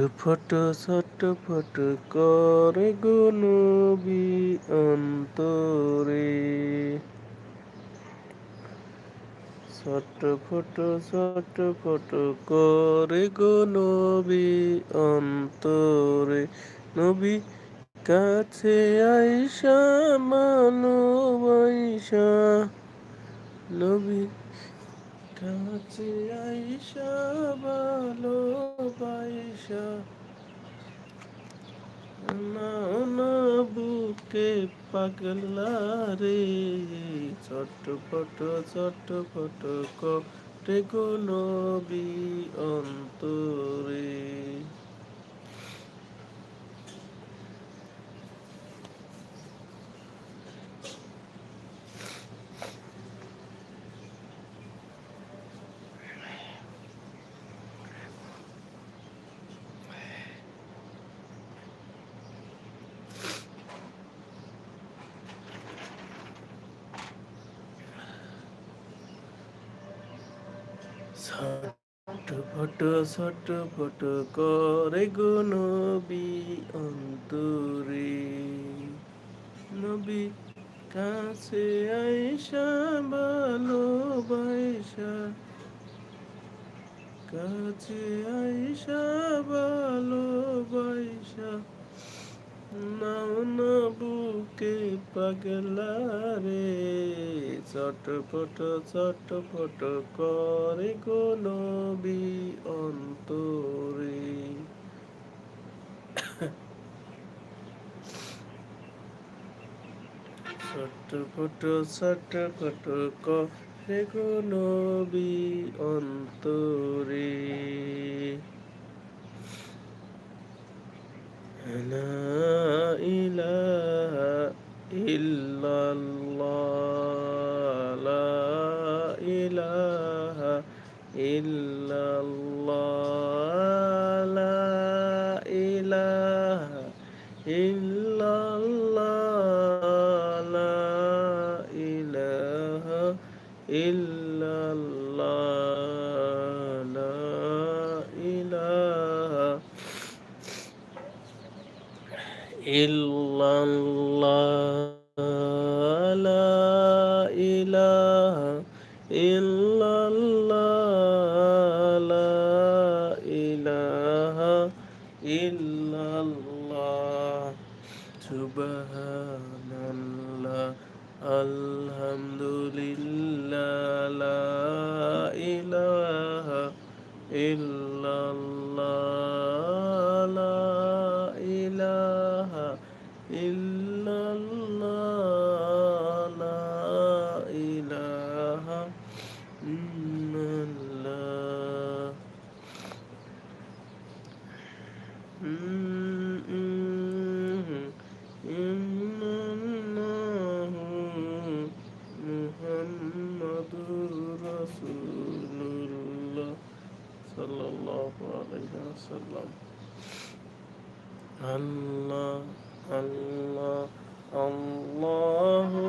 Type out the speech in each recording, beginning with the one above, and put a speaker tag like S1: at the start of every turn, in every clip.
S1: ছোট ছোট ফটো করে গুনবি অন্তরে। ছোট ফটো ছোট ফটো করে গুনবি অন্তরে। নবী কাছে আইসা মানব আইসা নবী কাছে আইসা ভালো পাইসা না না, বুকে পাগলা রে। চটপট চটপট কটে কোনো বি অন্তরে। ছটফট ছটফট করে গো নবী অন্তরে। নবী কাছে আইসা ভালোবাসা। কাছে আইসা ভালোবাসা। নাও না বুকে পাগলা রে। চটপট চটপট করে গো নবী অন্তরে ছটফট ছটফট করে গো নবী অন্তরে لا إله إلا الله الله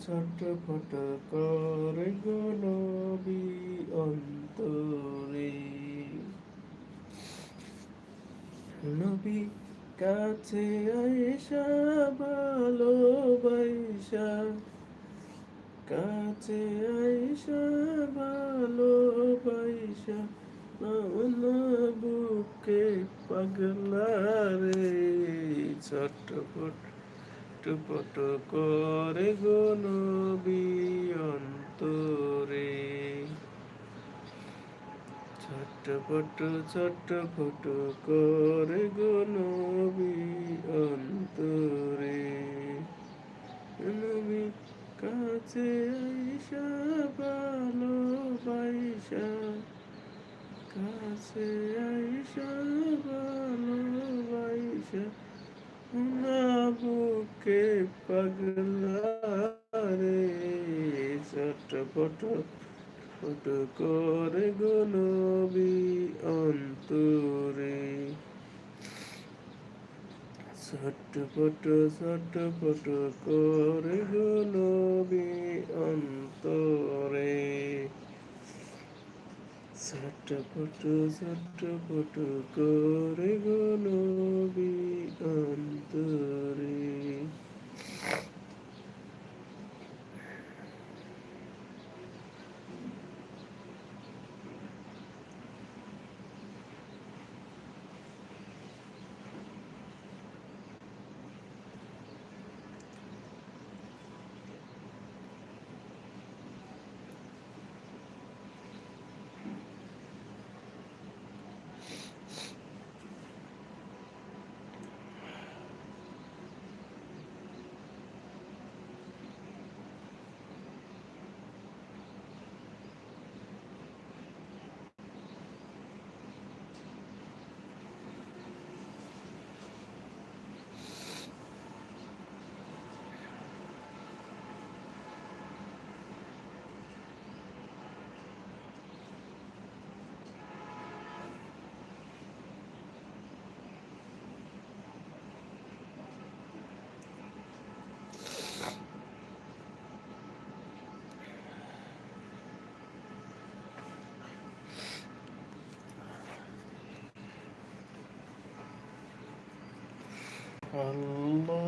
S1: ছটপট করে অন্তরে নবী কাছে আয়েশা ভালোবাসা। কাছে আয়েশা ভালোবাসা। না বুকে পাগলা রে ছটপট টুপট করে গো নবী অন্তরে। ছটপট ছটপট করে গো নবী অন্তরে। নবী কাছে আইসা ভালোবাসা কাছে আইসা ভালোবাসা না বুকে পাগলা রে ছটপট ফট করে গো নবী অন্তরে ছটপট ছটপট করে গো নবী অন্তরে ছটপট ছটপট করে গো নবী অন্তরে Allah.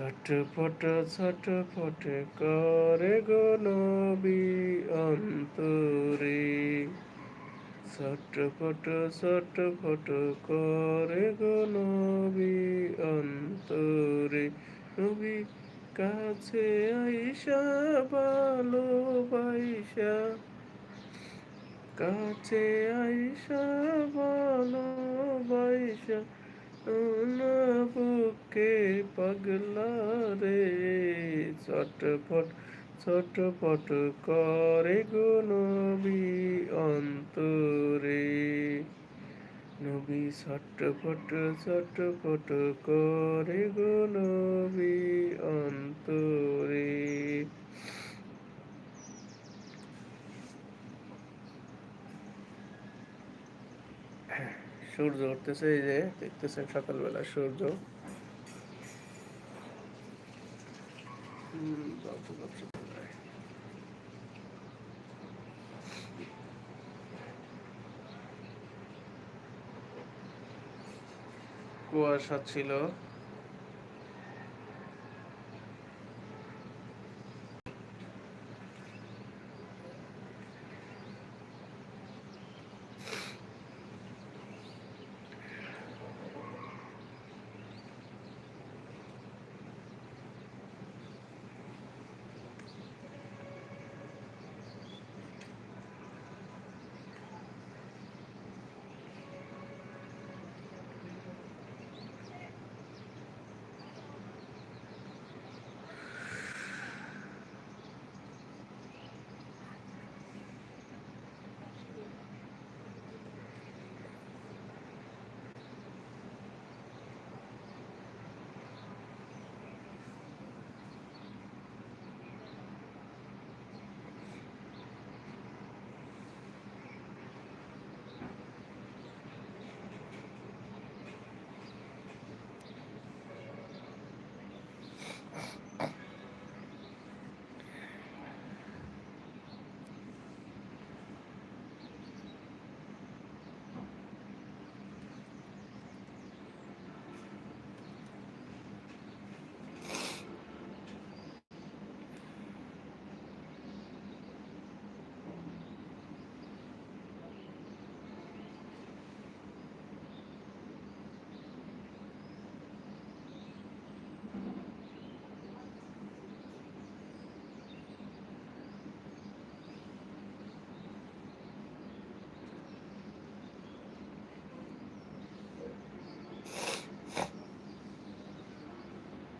S1: ছটফট ছটফট করে গো নবী অন্তরে। ছটফট ছটফট করে গো নবী অন্তরে। নবী কাছে আইসা ভালোবাইসা কাছে আইসা ভালোবাইসা বুকে পাগলা রে ছটফট ছটফট করে গো নবী অন্তরে নবী ছটফট ছটফট করে গো নবী অন্তরে সূর্য উঠতেছে এই যে দেখতেছেন সকালবেলা সূর্য। কুয়াশা ছিল